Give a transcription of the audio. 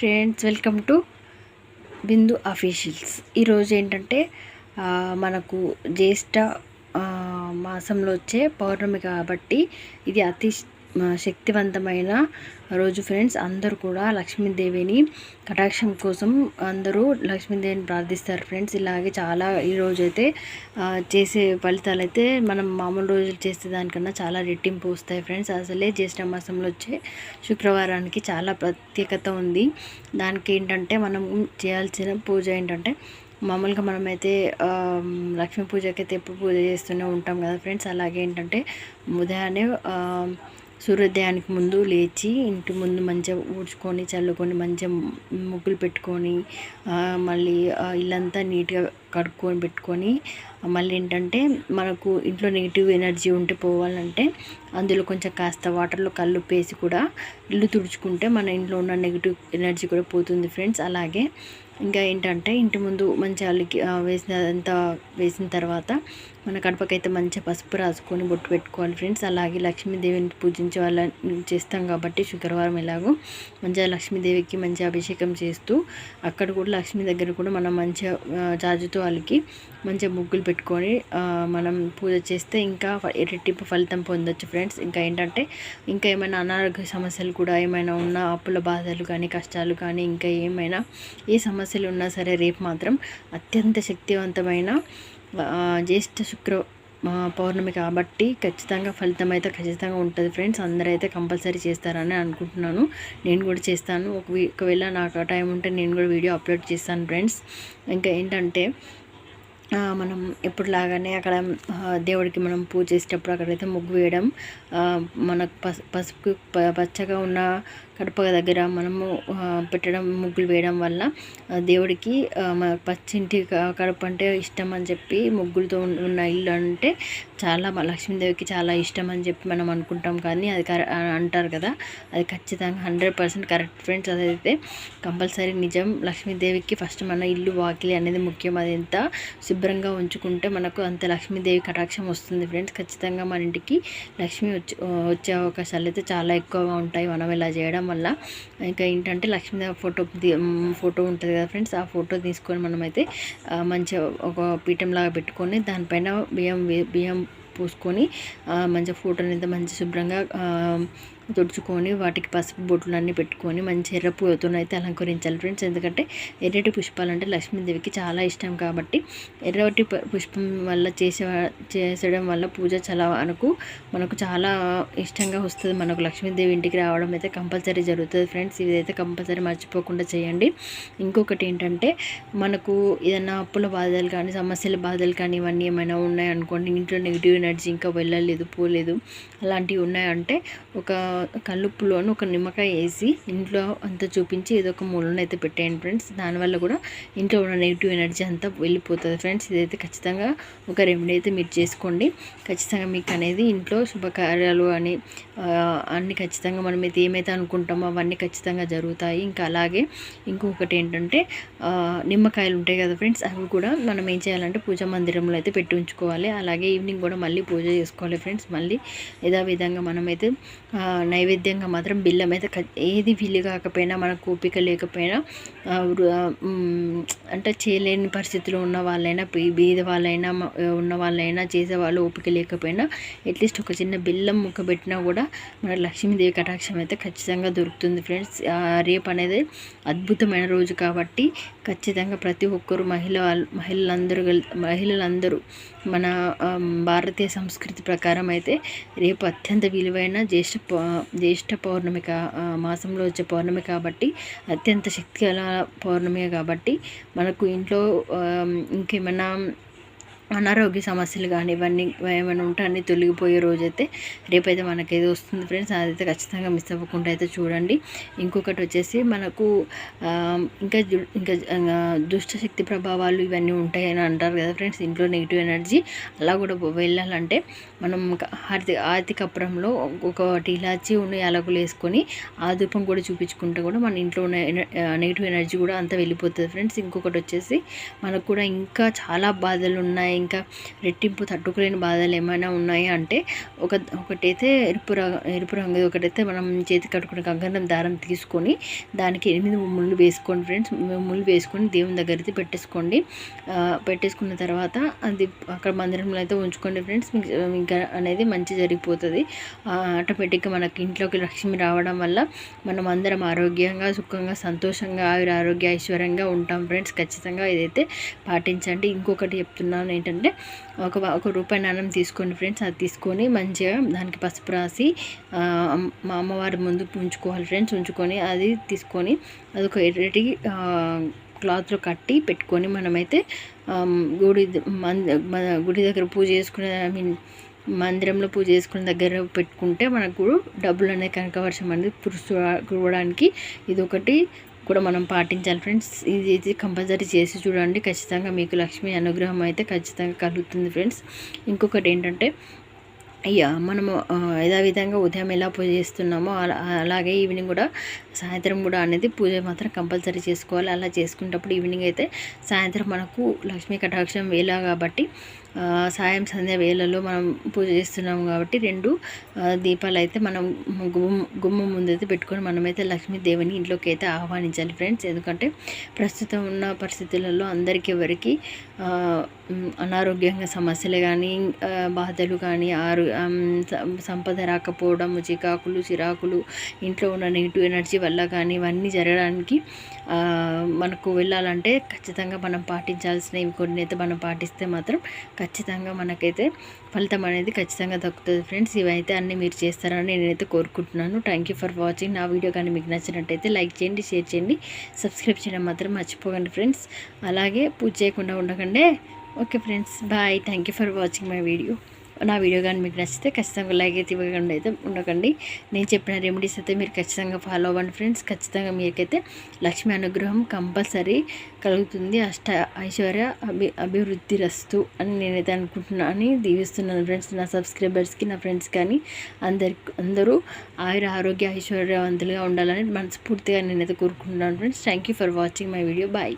Friends welcome to Bindu officials. ఈరోజు ఏంటంటే మనకు జ్యేష్ఠ మాసంలో వచ్చే పౌర్ణమి కాబట్టి ఇది అతి శక్తివంతమైన రోజు ఫ్రెండ్స్ అందరూ కూడా లక్ష్మీదేవిని కటాక్షం కోసం అందరూ లక్ష్మీదేవిని ప్రార్థిస్తారు ఫ్రెండ్స్ ఇలాగే చాలా ఈరోజు అయితే చేసే ఫలితాలు అయితే మనం మామూలు రోజులు చేసే దానికన్నా చాలా రెట్టింపు వస్తాయి ఫ్రెండ్స్ అసలే జ్యేష్ఠ మాసంలో వచ్చే శుక్రవారానికి చాలా ప్రత్యేకత ఉంది. దానికి ఏంటంటే మనం చేయాల్సిన పూజ ఏంటంటే మామూలుగా మనమైతే లక్ష్మీ పూజకి అయితే ఎప్పుడు పూజ చేస్తూనే ఉంటాం కదా ఫ్రెండ్స్ అలాగే ఏంటంటే ఉదయాన్నే సూర్యోదయానికి ముందు లేచి ఇంటి ముందు మంచిగా ఊడ్చుకొని చల్లుకొని మంచిగా ముగ్గులు పెట్టుకొని మళ్ళీ ఇల్లంతా నీట్గా కడుక్కొని పెట్టుకొని మళ్ళీ ఏంటంటే మనకు ఇంట్లో నెగిటివ్ ఎనర్జీ ఉంటే పోవాలంటే అందులో కొంచెం కాస్త వాటర్లో కళ్ళు వేసి కూడా ఇల్లు తుడుచుకుంటే మన ఇంట్లో ఉన్న నెగిటివ్ ఎనర్జీ కూడా పోతుంది ఫ్రెండ్స్. అలాగే ఇంకా ఏంటంటే ఇంటి ముందు మంచి అల్లికి వేసినంత వేసిన అంతా వేసిన తర్వాత మన కడపకైతే మంచిగా పసుపు రాసుకొని బొట్టు పెట్టుకోవాలి ఫ్రెండ్స్. అలాగే లక్ష్మీదేవిని పూజించే వాళ్ళ చేస్తాం కాబట్టి శుక్రవారం ఎలాగో మంచిగా లక్ష్మీదేవికి మంచిగా అభిషేకం చేస్తూ అక్కడ కూడా లక్ష్మీ దగ్గర కూడా మనం మంచిగా జాజుతో అలికి మంచిగా ముగ్గులు పెట్టుకొని మనం పూజ చేస్తే ఇంకా ఫ- ఫలితం పొందొచ్చు ఫ్రెండ్స్. ఇంకా ఏంటంటే ఇంకా ఏమైనా అనారోగ్య సమస్యలు కూడా ఏమైనా ఉన్నా అప్పుల బాధలు కానీ కష్టాలు కానీ ఇంకా ఏమైనా ఏ సమస్య సమస్యలు ఉన్నా సరే రేపు మాత్రం అత్యంత శక్తివంతమైన జ్యేష్ఠ శుక్ర పౌర్ణమి కాబట్టి ఖచ్చితంగా ఫలితం అయితే ఖచ్చితంగా ఉంటుంది ఫ్రెండ్స్ అందరైతే కంపల్సరీ చేస్తారని అనుకుంటున్నాను. నేను కూడా చేస్తాను. ఒకవేళ నాకు టైం ఉంటే నేను కూడా వీడియో అప్లోడ్ చేస్తాను ఫ్రెండ్స్ ఇంకా ఏంటంటే మనం మనం ఎప్పుడులాగానే అక్కడ దేవుడికి మనం పూజ చేసేటప్పుడు అక్కడైతే ముగ్గు వేయడం మనకు పసుపు ప- పచ్చగా ఉన్న కడప దగ్గర మనము పెట్టడం ముగ్గులు వేయడం వల్ల దేవుడికి మన పచ్చింటి కడప అంటే ఇష్టం అని చెప్పి ముగ్గులతో ఉన్న ఇల్లు అంటే చాలా లక్ష్మీదేవికి చాలా ఇష్టం అని చెప్పి మనం అనుకుంటాం. కానీ అది కర అంటారు కదా అది ఖచ్చితంగా హండ్రెడ్ పర్సెంట్ కరెక్ట్ ఫ్రెండ్స్. అదైతే కంపల్సరీ నిజం. లక్ష్మీదేవికి ఫస్ట్ మన ఇల్లు వాకిలి అనేది ముఖ్యం. అది ఎంత శుభ్రంగా ఉంచుకుంటే మనకు అంత లక్ష్మీదేవి కటాక్షం వస్తుంది ఫ్రెండ్స్. ఖచ్చితంగా మన ఇంటికి లక్ష్మి వచ్చే అవకాశాలు అయితే చాలా ఎక్కువగా ఉంటాయి. మనం ఇలా చేయడం వల్ల ఇంకా ఏంటంటే లక్ష్మీదేవి ఫోటో ఫోటో ఉంటుంది కదా ఫ్రెండ్స్ ఆ ఫోటో తీసుకొని మనమైతే మంచిగా ఒక పీఠం లాగా పెట్టుకొని దానిపైన బియ్యం బియ్యం పూసుకొని మంచిగా ఫోటోని అయితే మంచి శుభ్రంగా తుడుచుకొని వాటికి పసుపు బొట్లు అన్నీ పెట్టుకొని మంచి ఎర్ర అయితే అలంకరించాలి ఫ్రెండ్స్. ఎందుకంటే ఎర్రటి పుష్పాలు అంటే లక్ష్మీదేవికి చాలా ఇష్టం కాబట్టి ఎర్రటి ప- పుష్పం వల్ల చేసే చేసడం వల్ల పూజ చాలా మనకు మనకు చాలా ఇష్టంగా వస్తుంది. మనకు లక్ష్మీదేవి ఇంటికి రావడం అయితే కంపల్సరీ జరుగుతుంది ఫ్రెండ్స్. ఇదైతే కంపల్సరీ మర్చిపోకుండా చేయండి. ఇంకొకటి ఏంటంటే మనకు ఏదైనా అప్పుల బాధలు కానీ సమస్యల బాధలు కానీ ఇవన్నీ ఏమైనా ఉన్నాయనుకోండి ఇంట్లో నెగిటివ్ ఎనర్జీ ఇంకా వెళ్ళలేదు పోలేదు అలాంటివి ఉన్నాయంటే ఒక కల్లుప్పులోను ఒక నిమ్మకాయ వేసి ఇంట్లో అంతా చూపించి ఏదో ఒక మూలన అయితే పెట్టేయండి ఫ్రెండ్స్. దానివల్ల కూడా ఇంట్లో ఉన్న నెగిటివ్ ఎనర్జీ అంతా వెళ్ళిపోతుంది ఫ్రెండ్స్. ఇదైతే ఖచ్చితంగా ఒక రెమెడీ అయితే మీరు చేసుకోండి. ఖచ్చితంగా మీకు అనేది ఇంట్లో శుభకార్యాలు అని అన్ని ఖచ్చితంగా మనం అయితే ఏమైతే అనుకుంటామో అవన్నీ ఖచ్చితంగా జరుగుతాయి. ఇంకా అలాగే ఇంకొకటి ఏంటంటే నిమ్మకాయలు ఉంటాయి కదా ఫ్రెండ్స్ అవి కూడా మనం ఏం చేయాలంటే పూజా మందిరంలో అయితే పెట్టి ఉంచుకోవాలి. అలాగే ఈవినింగ్ కూడా మళ్ళీ పూజ చేసుకోవాలి ఫ్రెండ్స్. మళ్ళీ యథావిధంగా మనమైతే నైవేద్యంగా మాత్రం బిల్లం అయితే ఏది వీలు కాకపోయినా మనకు ఓపిక లేకపోయినా వృ- అంటే చేయలేని పరిస్థితిలో ఉన్న వాళ్ళైనా బీద వాళ్ళైనా ఉన్న వాళ్ళైనా చేసేవాళ్ళు ఓపిక లేకపోయినా అట్లీస్ట్ ఒక చిన్న బిల్లం ముక్కబెట్టినా కూడా మన లక్ష్మీదేవి కటాక్షం అయితే ఖచ్చితంగా దొరుకుతుంది ఫ్రెండ్స్. ఆ, రేపు అనేది అద్భుతమైన రోజు కాబట్టి ఖచ్చితంగా ప్రతి ఒక్కరు మహిళ మహిళలందరూ మహిళలందరూ మన భారతీయ సంస్కృతి ప్రకారం అయితే రేపు అత్యంత విలువైన జ్యేష్ఠ పౌ- జ్యేష్ఠ పౌర్ణమి కా మాసంలో వచ్చే పౌర్ణమి కాబట్టి అత్యంత శక్తి గల పౌర్ణమి కాబట్టి మనకు ఇంట్లో ఇంకేమైనా అనారోగ్య సమస్యలు కానీ ఇవన్నీ ఏమైనా ఉంటే అన్నీ తొలగిపోయే రోజైతే రేపైతే మనకి ఏదో వస్తుంది ఫ్రెండ్స్. అదైతే ఖచ్చితంగా మిస్ అవ్వకుండా అయితే చూడండి. ఇంకొకటి వచ్చేసి మనకు ఇంకా ఇంకా దుష్టశక్తి ప్రభావాలు ఇవన్నీ ఉంటాయని అంటారు కదా ఫ్రెండ్స్. ఇంట్లో నెగిటివ్ ఎనర్జీ అలా కూడా వెళ్ళాలంటే మనం హారతి ఆరతి కప్పురంలో ఒకటి ఇలాచి ఉన్న యాలకులు వేసుకొని ఆ దూపం కూడా చూపించుకుంటే కూడా మన ఇంట్లో ఉన్న నెగిటివ్ ఎనర్జీ కూడా అంతా వెళ్ళిపోతుంది ఫ్రెండ్స్. ఇంకొకటి వచ్చేసి మనకు కూడా ఇంకా చాలా బాధలు ఉన్నాయి. ఇంకా రెట్టింపు తట్టుకోలేని బాధలు ఏమైనా ఉన్నాయా అంటే ఒక ఒకటైతే ఎరుపు రంగు ఎరుపు రంగు ఒకటైతే మనం చేతి కట్టుకునే కంకణం దారం తీసుకొని దానికి ఎనిమిది ముళ్ళు వేసుకోండి ఫ్రెండ్స్. ముళ్ళు వేసుకొని దేవుని దగ్గర పెట్టేసుకోండి. పెట్టేసుకున్న తర్వాత అది అక్కడ మందిరంలో అయితే ఉంచుకోండి ఫ్రెండ్స్. మీకు ఇంకా అనేది మంచి జరిగిపోతుంది. ఆటోమేటిక్గా మనకి ఇంట్లోకి లక్ష్మి రావడం వల్ల మనం అందరం ఆరోగ్యంగా సుఖంగా సంతోషంగా ఆయుర ఆరోగ్య ఐశ్వర్యంగా ఉంటాం ఫ్రెండ్స్. ఖచ్చితంగా ఇదైతే పాటించండి. ఇంకొకటి చెప్తున్నాను ఏంటంటే ఒక ఒక రూపాయి నాణం తీసుకోండి ఫ్రెండ్స్. అది తీసుకొని మంచిగా దానికి పసుపు రాసి మా అమ్మవారి ముందు ఉంచుకోవాలి ఫ్రెండ్స్. ఉంచుకొని అది తీసుకొని అది ఒక ఎర్రటి క్లాత్లో కట్టి పెట్టుకొని మనమైతే గుడి మన గుడి దగ్గర పూజ చేసుకునే ఐ మీన్ మందిరంలో పూజ చేసుకునే దగ్గర పెట్టుకుంటే మనకు డబ్బులు అనేది కనకవర్షం అనేది కురవడానికి ఇది ఒకటి కూడా మనం పాటించాలి. ఫ్రెండ్స్ ఇది ఇది కంపల్సరీ చేసి చూడండి. ఖచ్చితంగా మీకు లక్ష్మీ అనుగ్రహం అయితే ఖచ్చితంగా కలుగుతుంది ఫ్రెండ్స్. ఇంకొకటి ఏంటంటే అయ్యా మనము యథావిధంగా ఉదయం ఎలా పూజ చేస్తున్నామో అలా అలాగే ఈవినింగ్ కూడా సాయంత్రం కూడా అనేది పూజ మాత్రం కంపల్సరీ చేసుకోవాలి. అలా చేసుకునేటప్పుడు ఈవినింగ్ అయితే సాయంత్రం మనకు లక్ష్మీ కటాక్షం వేలా కాబట్టి సాయం సంధ్య వేళలో మనం పూజ చేస్తున్నాం కాబట్టి రెండు దీపాలు అయితే మనం గుమ్మ గుమ్మ ముందైతే పెట్టుకొని మనమైతే లక్ష్మీదేవిని ఇంట్లోకి అయితే ఆహ్వానించాలి ఫ్రెండ్స్. ఎందుకంటే ప్రస్తుతం ఉన్న పరిస్థితులలో అందరికీ ఎవరికి అనారోగ్యంగా సమస్యలు కానీ బాధలు కానీ ఆరు సంపద రాకపోవడం చికాకులు చిరాకులు ఇంట్లో ఉన్న నెగిటివ్ ఎనర్జీ వల్ల కానీ ఇవన్నీ జరగడానికి మనకు వెళ్ళాలంటే ఖచ్చితంగా మనం పాటించాల్సినవి కొన్ని అయితే మనం పాటిస్తే మాత్రం ఖచ్చితంగా మనకైతే ఫలితం అనేది ఖచ్చితంగా దక్కుతుంది ఫ్రెండ్స్. ఇవైతే అన్నీ మీరు చేస్తారని నేనైతే కోరుకుంటున్నాను. థ్యాంక్ యూ ఫర్ వాచింగ్ నా వీడియో కానీ మీకు నచ్చినట్టయితే లైక్ చేయండి షేర్ చేయండి. సబ్స్క్రైబ్ చేయడం మాత్రం మర్చిపోకండి ఫ్రెండ్స్. అలాగే పూజ చేయకుండా ఉండకండి. Okay friends bye. Thank you for watching my video నా వీడియో కానీ మీకు నచ్చితే ఖచ్చితంగా లైక్ అయితే ఇవ్వకుండా అయితే ఉండకండి. నేను చెప్పిన రెమెడీస్ అయితే మీరు ఖచ్చితంగా ఫాలో అవ్వండి ఫ్రెండ్స్ ఖచ్చితంగా మీకైతే లక్ష్మీ అనుగ్రహం కంపల్సరీ కలుగుతుంది. అష్ట ఐశ్వర్య అభి అభివృద్ధి రస్తు అని నేనైతే అనుకుంటున్నాను అని దీవిస్తున్నాను ఫ్రెండ్స్ నా సబ్స్క్రైబర్స్కి నా ఫ్రెండ్స్ కానీ అందరి అందరూ ఆయుర ఆరోగ్య ఐశ్వర్యవంతులుగా ఉండాలని మనస్ఫూర్తిగా నేనైతే కోరుకుంటున్నాను friends thank you for watching my video bye